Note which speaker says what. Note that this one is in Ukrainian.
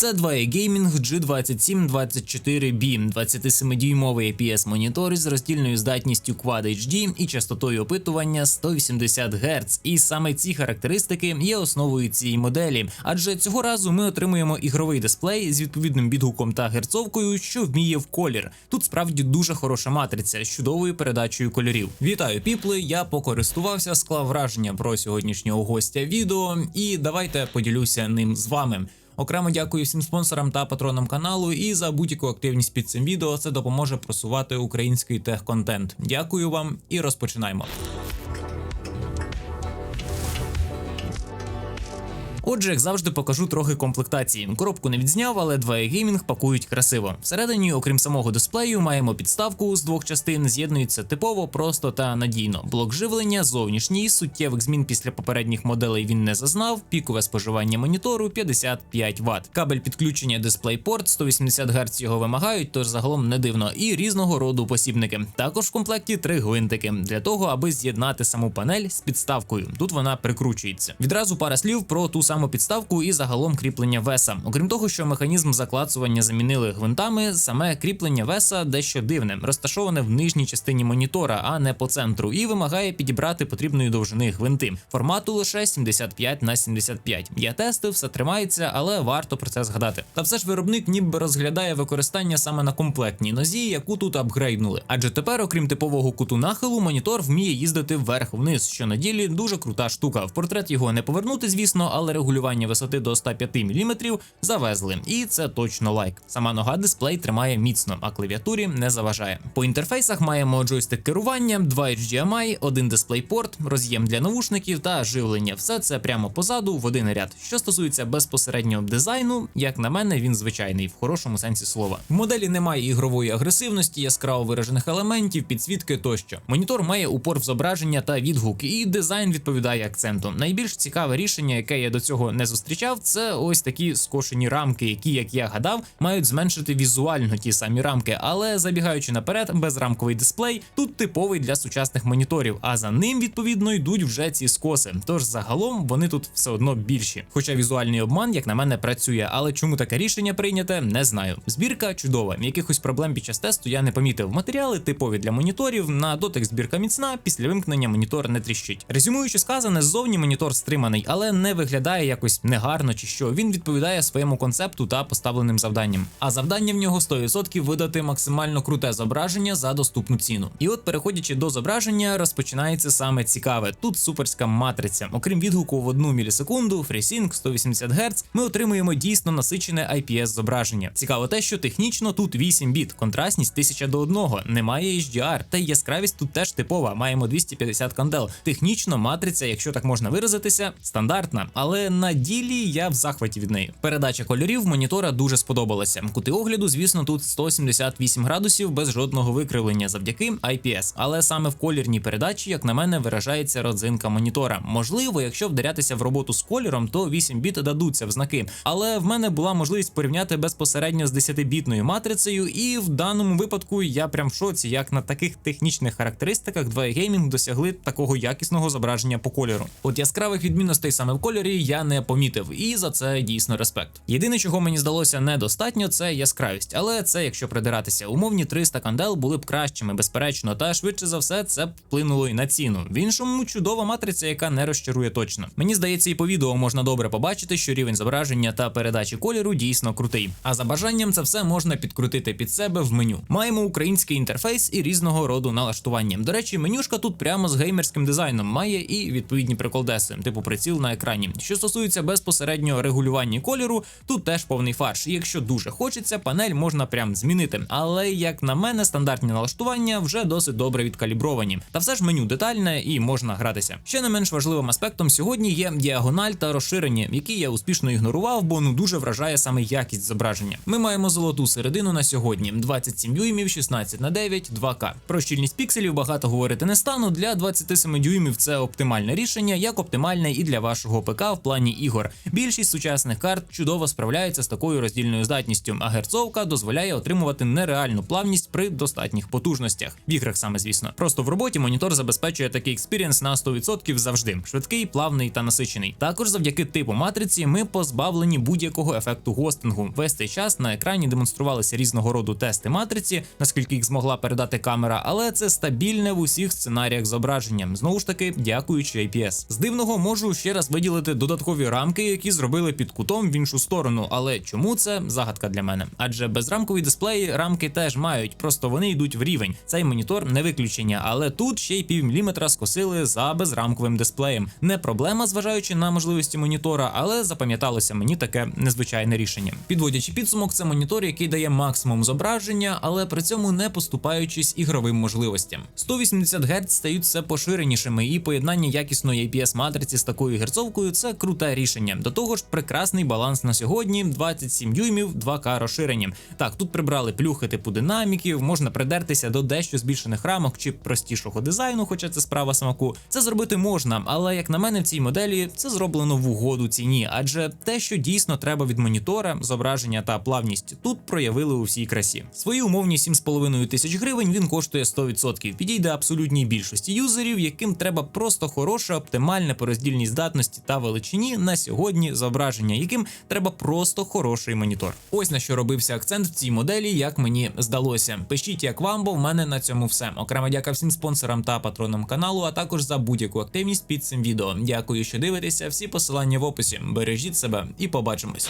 Speaker 1: Це 2A Gaming G2724B, 27-дюймовий IPS монітор з роздільною здатністю Quad HD і частотою опитування 180 Гц. І саме ці характеристики є основою цієї моделі, адже цього разу ми отримуємо ігровий дисплей з відповідним відгуком та герцовкою, що вміє в колір. Тут справді дуже хороша матриця з чудовою передачею кольорів. Вітаю, піпли! Я покористувався, склав враження про сьогоднішнього гостя відео, і давайте поділюся ним з вами. Окремо дякую всім спонсорам та патронам каналу і за будь-яку активність під цим відео. Це допоможе просувати український тех-контент. Дякую вам і розпочинаємо. Отже, як завжди, покажу трохи комплектації. Коробку не відзняв, але 2 геймінг пакують красиво. Всередині, окрім самого дисплею, маємо підставку з двох частин, з'єднується типово, просто та надійно. Блок живлення, зовнішній, суттєвих змін після попередніх моделей він не зазнав. Пікове споживання монітору 55 Вт. Кабель підключення DisplayPort 180 Гц його вимагають, тож загалом не дивно. І різного роду посібники. Також в комплекті три гвинтики для того, аби з'єднати саму панель з підставкою. Тут вона прикручується. Відразу пара слів про ту саму підставку і загалом кріплення веса. Окрім того, що механізм заклацування замінили гвинтами, саме кріплення веса дещо дивне, розташоване в нижній частині монітора, а не по центру, і вимагає підібрати потрібної довжини гвинти. Формату лише 75 на 75. Я тестив, все тримається, але варто про це згадати. Та все ж виробник ніби розглядає використання саме на комплектній нозі, яку тут апгрейднули. Адже тепер, окрім типового куту нахилу, монітор вміє їздити вверх-вниз, що на ділі дуже крута штука. В портрет його не повернути, звісно, але регулювання висоти до 105 мм завезли, і це точно лайк. Сама нога дисплей тримає міцно, а клавіатурі не заважає. По інтерфейсах маємо джойстик керування, 2 HDMI, один DisplayPort, роз'єм для навушників та живлення. Все це прямо позаду в один ряд. Що стосується безпосереднього дизайну, як на мене, він звичайний в хорошому сенсі слова. В моделі немає ігрової агресивності, яскраво виражених елементів, підсвітки тощо. Монітор має упор в зображення та відгук, і дизайн відповідає акценту. Найбільш цікаве рішення, яке я до цього не зустрічав, це ось такі скошені рамки, які, як я гадав, мають зменшити візуально ті самі рамки. Але забігаючи наперед, безрамковий дисплей тут типовий для сучасних моніторів, а за ним відповідно йдуть вже ці скоси. Тож загалом вони тут все одно більші. Хоча візуальний обман, як на мене, працює, але чому таке рішення прийняте, не знаю. Збірка чудова. Якихось проблем під час тесту я не помітив. Матеріали типові для моніторів. На дотик збірка міцна. Після вимкнення монітор не тріщить. Резюмуючи сказане, ззовні монітор стриманий, але не виглядає якось негарно чи що. Він відповідає своєму концепту та поставленим завданням. А завдання в нього 100% видати максимально круте зображення за доступну ціну. І от, переходячи до зображення, розпочинається саме цікаве. Тут суперська матриця. Окрім відгуку в 1 мілісекунду, FreeSync 180 Гц, ми отримуємо дійсно насичене IPS зображення. Цікаво те, що технічно тут 8 біт, контрастність 1000 до 1, немає HDR, та й яскравість тут теж типова. Маємо 250 кандел. Технічно матриця, якщо так можна виразитися, стандартна, але на ділі я в захваті від неї. Передача кольорів монітора дуже сподобалася. Кути огляду, звісно, тут 178 градусів без жодного викривлення завдяки IPS. Але саме в колірній передачі, як на мене, виражається родзинка монітора. Можливо, якщо вдарятися в роботу з кольором, то 8 біт дадуться в знаки. Але в мене була можливість порівняти безпосередньо з 10-бітною матрицею, і в даному випадку я прям в шоці, як на таких технічних характеристиках 2 Gaming досягли такого якісного зображення по кольору. От яскравих відмінностей саме в кольорі я не помітив, і за це дійсно респект. Єдине, чого мені здалося недостатньо, це яскравість, але це якщо придиратися, умовні 300 кандел були б кращими, безперечно, та швидше за все це б вплинуло і на ціну. В іншому чудова матриця, яка не розчарує точно. Мені здається, і по відео можна добре побачити, що рівень зображення та передачі кольору дійсно крутий. А за бажанням це все можна підкрутити під себе в меню. Маємо український інтерфейс і різного роду налаштування. До речі, менюшка тут прямо з геймерським дизайном має і відповідні приколдеси, типу приціл на екрані. Що стосується безпосереднього регулювання кольору, тут теж повний фарш. Якщо дуже хочеться, панель можна прям змінити. Але як на мене, стандартні налаштування вже досить добре відкалібровані. Та все ж меню детальне і можна гратися. Ще не менш важливим аспектом сьогодні є діагональ та розширення, які я успішно ігнорував, бо ну дуже вражає саме якість зображення. Ми маємо золоту середину на сьогодні: 27 дюймів, 16 на 9, 2К. Про щільність пікселів багато говорити не стану. Для 27 дюймів це оптимальне рішення, як оптимальне і для вашого ПК в плані плані ігор. Більшість сучасних карт чудово справляється з такою роздільною здатністю, а герцовка дозволяє отримувати нереальну плавність при достатніх потужностях. В іграх саме звісно. Просто в роботі монітор забезпечує такий експірієнс на 100% завжди. Швидкий, плавний та насичений. Також завдяки типу матриці ми позбавлені будь-якого ефекту гостингу. Весь цей час на екрані демонструвалися різного роду тести матриці, наскільки їх змогла передати камера, але це стабільне в усіх сценаріях зображення. Знову ж таки, дякуючи IPS. З дивного можу ще раз виділити додаткові рамки, які зробили під кутом в іншу сторону. Але чому це загадка для мене? Адже безрамкові дисплеї рамки теж мають, просто вони йдуть в рівень. Цей монітор не виключення, але тут ще й півміліметра скосили за безрамковим дисплеєм. Не проблема, зважаючи на можливості монітора, але запам'яталося мені таке незвичайне рішення. Підводячи підсумок, це монітор, який дає максимум зображення, але при цьому не поступаючись ігровим можливостям. 180 Гц стають все поширенішими, і поєднання якісної IPS матриці з такою герцовкою це круте рішення. До того ж, прекрасний баланс на сьогодні: 27 дюймів, 2К розширенням. Так, тут прибрали плюхи типу динаміків, можна придертися до дещо збільшених рамок чи простішого дизайну, хоча це справа смаку. Це зробити можна, але як на мене, в цій моделі це зроблено в угоду ціні, адже те, що дійсно треба від монітора, зображення та плавність, тут проявили у всій красі. Свої умовні 7,5 тисяч гривень він коштує 100%. Підійде абсолютній більшості юзерів, яким треба просто хороше, оптимальне по роздільній здатності та величині на сьогодні зображення, яким треба просто хороший монітор. Ось на що робився акцент в цій моделі, як мені здалося. Пишіть, як вам, бо в мене на цьому все. Окрема дяка всім спонсорам та патронам каналу, а також за будь-яку активність під цим відео. Дякую, що дивитеся. Всі посилання в описі. Бережіть себе і побачимось.